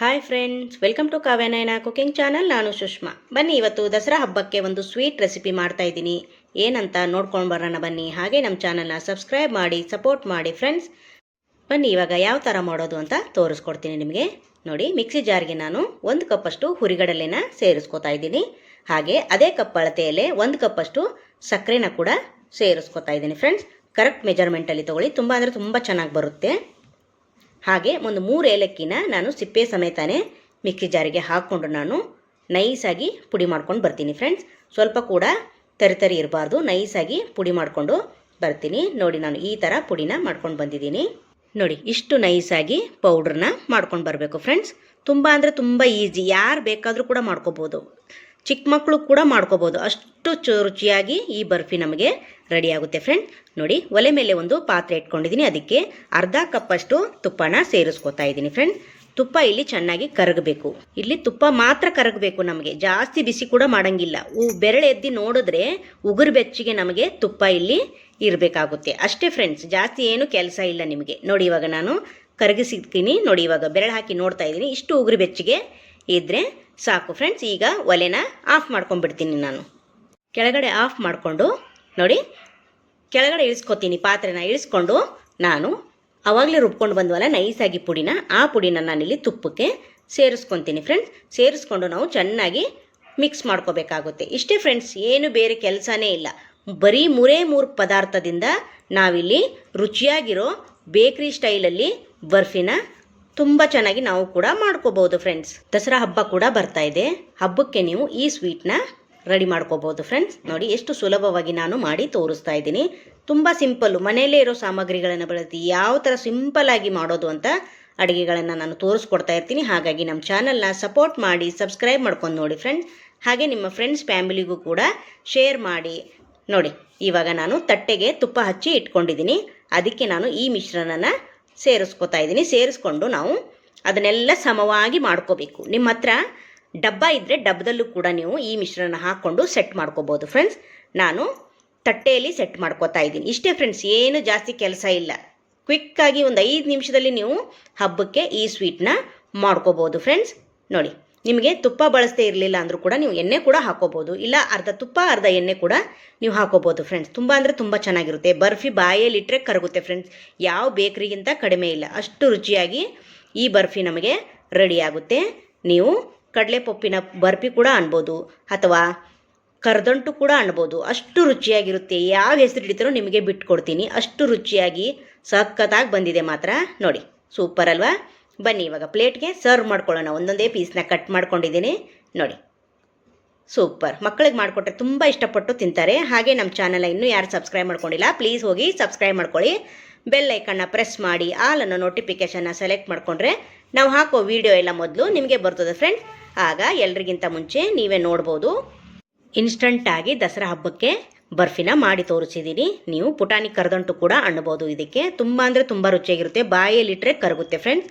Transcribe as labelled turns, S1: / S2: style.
S1: Hi friends welcome to Kavyanayana cooking channel ನಾನು ಸುಷ್ಮಾ. ಬನ್ನಿ, ಇವತ್ತು ದಸರಾ ಹಬ್ಬಕ್ಕೆ ಒಂದು ಸ್ವೀಟ್ ರೆಸಿಪಿ ಮಾಡ್ತಾ ಇದ್ದೀನಿ. ಏನಂತ ನೋಡ್ಕೊಂಡು ಬರೋಣ ಬನ್ನಿ. ಹಾಗೆ ನಮ್ಮ ಚಾನಲ್ನ ಸಬ್ಸ್ಕ್ರೈಬ್ ಮಾಡಿ ಸಪೋರ್ಟ್ ಮಾಡಿ ಫ್ರೆಂಡ್ಸ್ ಬನ್ನಿ, ಇವಾಗ ಯಾವ ಥರ ಮಾಡೋದು ಅಂತ ತೋರಿಸ್ಕೊಡ್ತೀನಿ ನಿಮಗೆ. ನೋಡಿ, ಮಿಕ್ಸಿ ಜಾರ್ಗೆ ನಾನು ಒಂದು ಕಪ್ಪಷ್ಟು ಹುರಿಗಡಲೆನ ಸೇರಿಸ್ಕೊತಾ ಇದ್ದೀನಿ. ಹಾಗೆ ಅದೇ ಕಪ್ ಅಳತೆಯಲ್ಲೇ ಒಂದು ಕಪ್ಪಷ್ಟು ಸಕ್ಕರೆನ ಕೂಡ ಸೇರಿಸ್ಕೊತಾ ಇದ್ದೀನಿ ಫ್ರೆಂಡ್ಸ್ ಕರೆಕ್ಟ್ ಮೆಜರ್ಮೆಂಟಲ್ಲಿ ತೊಗೊಳ್ಳಿ. ತುಂಬ ಅಂದರೆ ತುಂಬ ಚೆನ್ನಾಗಿ ಬರುತ್ತೆ. ಹಾಗೆ ಒಂದು ಮೂರು ಏಲಕ್ಕಿನ ನಾನು ಸಿಪ್ಪೆ ಸಮೇತನೇ ಮಿಕ್ಸಿ ಜಾರಿಗೆ ಹಾಕ್ಕೊಂಡು ನಾನು ನೈಸಾಗಿ ಪುಡಿ ಮಾಡ್ಕೊಂಡು ಬರ್ತೀನಿ ಫ್ರೆಂಡ್ಸ್ ಸ್ವಲ್ಪ ಕೂಡ ತರಿ ತರಿ ಇರಬಾರ್ದು. ನೈಸಾಗಿ ಪುಡಿ ಮಾಡಿಕೊಂಡು ಬರ್ತೀನಿ. ನೋಡಿ ನಾನು ಈ ಥರ ಪುಡಿನ ಮಾಡ್ಕೊಂಡು ಬಂದಿದ್ದೀನಿ. ನೋಡಿ, ಇಷ್ಟು ನೈಸಾಗಿ ಪೌಡ್ರನ್ನ ಮಾಡ್ಕೊಂಡು ಬರಬೇಕು ಫ್ರೆಂಡ್ಸ್ ತುಂಬ ಅಂದರೆ ತುಂಬ ಈಸಿ ಯಾರು ಬೇಕಾದರೂ ಕೂಡ ಮಾಡ್ಕೋಬೋದು. ಚಿಕ್ಕ ಮಕ್ಕಳು ಕೂಡ ಮಾಡ್ಕೋಬೋದು. ಅಷ್ಟು ಚು ರುಚಿಯಾಗಿ ಈ ಬರ್ಫಿ ನಮಗೆ ರೆಡಿ ಆಗುತ್ತೆ ಫ್ರೆಂಡ್ ನೋಡಿ, ಒಲೆ ಮೇಲೆ ಒಂದು ಪಾತ್ರೆ ಇಟ್ಕೊಂಡಿದ್ದೀನಿ ಅದಕ್ಕೆ ಅರ್ಧ ಕಪ್ಪಷ್ಟು ತುಪ್ಪನ ಸೇರಿಸ್ಕೊತಾ ಇದ್ದೀನಿ ಫ್ರೆಂಡ್ ತುಪ್ಪ ಇಲ್ಲಿ ಚೆನ್ನಾಗಿ ಕರಗಬೇಕು. ಇಲ್ಲಿ ತುಪ್ಪ ಮಾತ್ರ ಕರಗಬೇಕು ನಮಗೆ. ಜಾಸ್ತಿ ಬಿಸಿ ಕೂಡ ಮಾಡಂಗಿಲ್ಲ. ಬೆರಳೆ ಎದ್ದಿ ನೋಡಿದ್ರೆ ಉಗುರು ಬೆಚ್ಚಿಗೆ ನಮಗೆ ತುಪ್ಪ ಇಲ್ಲಿ ಇರಬೇಕಾಗುತ್ತೆ. ಅಷ್ಟೇ ಫ್ರೆಂಡ್ಸ್ ಜಾಸ್ತಿ ಏನು ಕೆಲಸ ಇಲ್ಲ ನಿಮಗೆ. ನೋಡಿ, ಇವಾಗ ನಾನು ಕರಗಿಸಿದ್ದೀನಿ. ನೋಡಿ, ಇವಾಗ ಬೆರಳು ಹಾಕಿ ನೋಡ್ತಾ ಇದ್ದೀನಿ ಇಷ್ಟು ಉಗುರು ಬೆಚ್ಚಿಗೆ ಇದ್ದರೆ ಸಾಕು ಫ್ರೆಂಡ್ಸ್ ಈಗ ಒಲೆನ ಆಫ್ ಮಾಡ್ಕೊಂಡ್ಬಿಡ್ತೀನಿ ನಾನು. ಕೆಳಗಡೆ ಆಫ್ ಮಾಡಿಕೊಂಡು, ನೋಡಿ, ಕೆಳಗಡೆ ಇಳಿಸ್ಕೊತೀನಿ, ಪಾತ್ರೆನ ಇಳಿಸ್ಕೊಂಡು ನಾನು ಆವಾಗಲೇ ರುಬ್ಕೊಂಡು ಬಂದ್ವಲ್ಲ ನೈಸಾಗಿ ಪುಡಿನ, ಆ ಪುಡಿನ ನಾನಿಲ್ಲಿ ತುಪ್ಪಕ್ಕೆ ಸೇರಿಸ್ಕೊತೀನಿ ಫ್ರೆಂಡ್ಸ್ ಸೇರಿಸ್ಕೊಂಡು ನಾವು ಚೆನ್ನಾಗಿ ಮಿಕ್ಸ್ ಮಾಡ್ಕೋಬೇಕಾಗುತ್ತೆ. ಇಷ್ಟೇ ಫ್ರೆಂಡ್ಸ್ ಏನು ಬೇರೆ ಕೆಲಸನೇ ಇಲ್ಲ. ಬರೀ ಮೂರೇ ಮೂರು ಪದಾರ್ಥದಿಂದ ನಾವಿಲ್ಲಿ ರುಚಿಯಾಗಿರೋ ಬೇಕ್ರಿ ಸ್ಟೈಲಲ್ಲಿ ಬರ್ಫಿನ ತುಂಬ ಚೆನ್ನಾಗಿ ನಾವು ಕೂಡ ಮಾಡ್ಕೋಬಹುದು ಫ್ರೆಂಡ್ಸ್ ದಸರಾ ಹಬ್ಬ ಕೂಡ ಬರ್ತಾ ಇದೆ. ಹಬ್ಬಕ್ಕೆ ನೀವು ಈ ಸ್ವೀಟ್ನ ರೆಡಿ ಮಾಡ್ಕೋಬಹುದು ಫ್ರೆಂಡ್ಸ್ ನೋಡಿ ಎಷ್ಟು ಸುಲಭವಾಗಿ ನಾನು ಮಾಡಿ ತೋರಿಸ್ತಾ ಇದ್ದೀನಿ. ತುಂಬ ಸಿಂಪಲ್ಲು ಮನೆಯಲ್ಲೇ ಇರೋ ಸಾಮಗ್ರಿಗಳನ್ನು ಬಳಸಿ ಯಾವ ಥರ ಸಿಂಪಲ್ ಆಗಿ ಮಾಡೋದು ಅಂತ ಅಡುಗೆಗಳನ್ನು ನಾನು ತೋರಿಸ್ಕೊಡ್ತಾ ಇರ್ತೀನಿ. ಹಾಗಾಗಿ ನಮ್ಮ ಚಾನಲ್ನ ಸಪೋರ್ಟ್ ಮಾಡಿ ಸಬ್ಸ್ಕ್ರೈಬ್ ಮಾಡ್ಕೊಂಡು ನೋಡಿ ಫ್ರೆಂಡ್ಸ್ ಹಾಗೆ ನಿಮ್ಮ ಫ್ರೆಂಡ್ಸ್ ಫ್ಯಾಮಿಲಿಗೂ ಕೂಡ ಶೇರ್ ಮಾಡಿ. ನೋಡಿ, ಇವಾಗ ನಾನು ತಟ್ಟೆಗೆ ತುಪ್ಪ ಹಚ್ಚಿ ಇಟ್ಕೊಂಡಿದ್ದೀನಿ. ಅದಕ್ಕೆ ನಾನು ಈ ಮಿಶ್ರಣನ ಸೇರಿಸ್ಕೊತಾ ಇದ್ದೀನಿ. ಸೇರಿಸ್ಕೊಂಡು ನಾವು ಅದನ್ನೆಲ್ಲ ಸಮವಾಗಿ ಮಾಡ್ಕೋಬೇಕು. ನಿಮ್ಮ ಹತ್ರ ಡಬ್ಬ ಇದ್ದರೆ ಡಬ್ಬದಲ್ಲೂ ಕೂಡ ನೀವು ಈ ಮಿಶ್ರಣ ಹಾಕ್ಕೊಂಡು ಸೆಟ್ ಮಾಡ್ಕೋಬೋದು ಫ್ರೆಂಡ್ಸ್ ನಾನು ತಟ್ಟೆಯಲ್ಲಿ ಸೆಟ್ ಮಾಡ್ಕೋತಾ ಇದ್ದೀನಿ. ಇಷ್ಟೇ ಫ್ರೆಂಡ್ಸ್ ಏನು ಜಾಸ್ತಿ ಕೆಲಸ ಇಲ್ಲ. ಕ್ವಿಕ್ಕಾಗಿ ಒಂದು ಐದು ನಿಮಿಷದಲ್ಲಿ ನೀವು ಹಬ್ಬಕ್ಕೆ ಈ ಸ್ವೀಟ್ನ ಮಾಡ್ಕೋಬೋದು ಫ್ರೆಂಡ್ಸ್ ನೋಡಿ. ನಿಮಗೆ ತುಪ್ಪ ಬಳಸದೇ ಇರಲಿಲ್ಲ ಅಂದರೂ ಕೂಡ ನೀವು ಎಣ್ಣೆ ಕೂಡ ಹಾಕೋಬೋದು. ಇಲ್ಲ ಅರ್ಧ ತುಪ್ಪ, ಅರ್ಧ ಎಣ್ಣೆ ಕೂಡ ನೀವು ಹಾಕೋಬೋದು ಫ್ರೆಂಡ್ಸ್ ತುಂಬ ಅಂದರೆ ತುಂಬ ಚೆನ್ನಾಗಿರುತ್ತೆ. ಬರ್ಫಿ ಬಾಯಲ್ಲಿಟ್ಟರೆ ಕರಗುತ್ತೆ ಫ್ರೆಂಡ್ಸ್ ಯಾವ ಬೇಕ್ರಿಗಿಂತ ಕಡಿಮೆ ಇಲ್ಲ. ಅಷ್ಟು ರುಚಿಯಾಗಿ ಈ ಬರ್ಫಿ ನಮಗೆ ರೆಡಿ ಆಗುತ್ತೆ. ನೀವು ಕಡಲೆಪಪ್ಪಿನ ಬರ್ಫಿ ಕೂಡ ಅನ್ಬೋದು. ಅಥವಾ ಕರದಂಟು ಕೂಡ ಅನ್ಬೋದು. ಅಷ್ಟು ರುಚಿಯಾಗಿರುತ್ತೆ. ಯಾವ ಹೆಸರು ಹಿಡಿತಾರೋ ನಿಮಗೆ ಬಿಟ್ಕೊಡ್ತೀನಿ. ಅಷ್ಟು ರುಚಿಯಾಗಿ ಸಖತ್ತಾಗಿ ಬಂದಿದೆ ಮಾತ್ರ. ನೋಡಿ, ಸೂಪರ್ ಅಲ್ವಾ? ಬನ್ನಿ, ಇವಾಗ ಪ್ಲೇಟ್ಗೆ ಸರ್ವ್ ಮಾಡ್ಕೊಳ್ಳೋಣ. ಒಂದೊಂದೇ ಪೀಸ್ನ ಕಟ್ ಮಾಡ್ಕೊಂಡಿದ್ದೀನಿ. ನೋಡಿ. ಸೂಪರ್. ಮಕ್ಕಳಿಗೆ ಮಾಡಿಕೊಟ್ರೆ ತುಂಬ ಇಷ್ಟಪಟ್ಟು ತಿಂತಾರೆ. ಹಾಗೆ ನಮ್ಮ ಚಾನಲ್ ಇನ್ನೂ ಯಾರು ಸಬ್ಸ್ಕ್ರೈಬ್ ಮಾಡ್ಕೊಂಡಿಲ್ಲ, ಪ್ಲೀಸ್ ಹೋಗಿ ಸಬ್ಸ್ಕ್ರೈಬ್ ಮಾಡ್ಕೊಳ್ಳಿ. ಬೆಲ್ ಐಕನ್ನ ಪ್ರೆಸ್ ಮಾಡಿ ಹಾಲನ್ನು ನೋಟಿಫಿಕೇಶನ್ನ ಸೆಲೆಕ್ಟ್ ಮಾಡಿಕೊಂಡ್ರೆ ನಾವು ಹಾಕೋ ವಿಡಿಯೋ ಎಲ್ಲ ಮೊದಲು ನಿಮಗೆ ಬರ್ತದೆ ಫ್ರೆಂಡ್ಸ್ ಆಗ ಎಲ್ರಿಗಿಂತ ಮುಂಚೆ ನೀವೇ ನೋಡ್ಬೋದು. ಇನ್ಸ್ಟಂಟಾಗಿ ದಸರಾ ಹಬ್ಬಕ್ಕೆ ಬರ್ಫಿನ ಮಾಡಿ ತೋರಿಸಿದ್ದೀನಿ ನೀವು ಪುಟಾಣಿ ಕರೆದಂಟು ಕೂಡ ಅಣ್ಬೋದು ಇದಕ್ಕೆ ತುಂಬ ಅಂದರೆ ತುಂಬ ರುಚಿಯಾಗಿರುತ್ತೆ. ಬಾಯಲ್ಲಿಟ್ಟರೆ ಕರಗುತ್ತೆ ಫ್ರೆಂಡ್ಸ್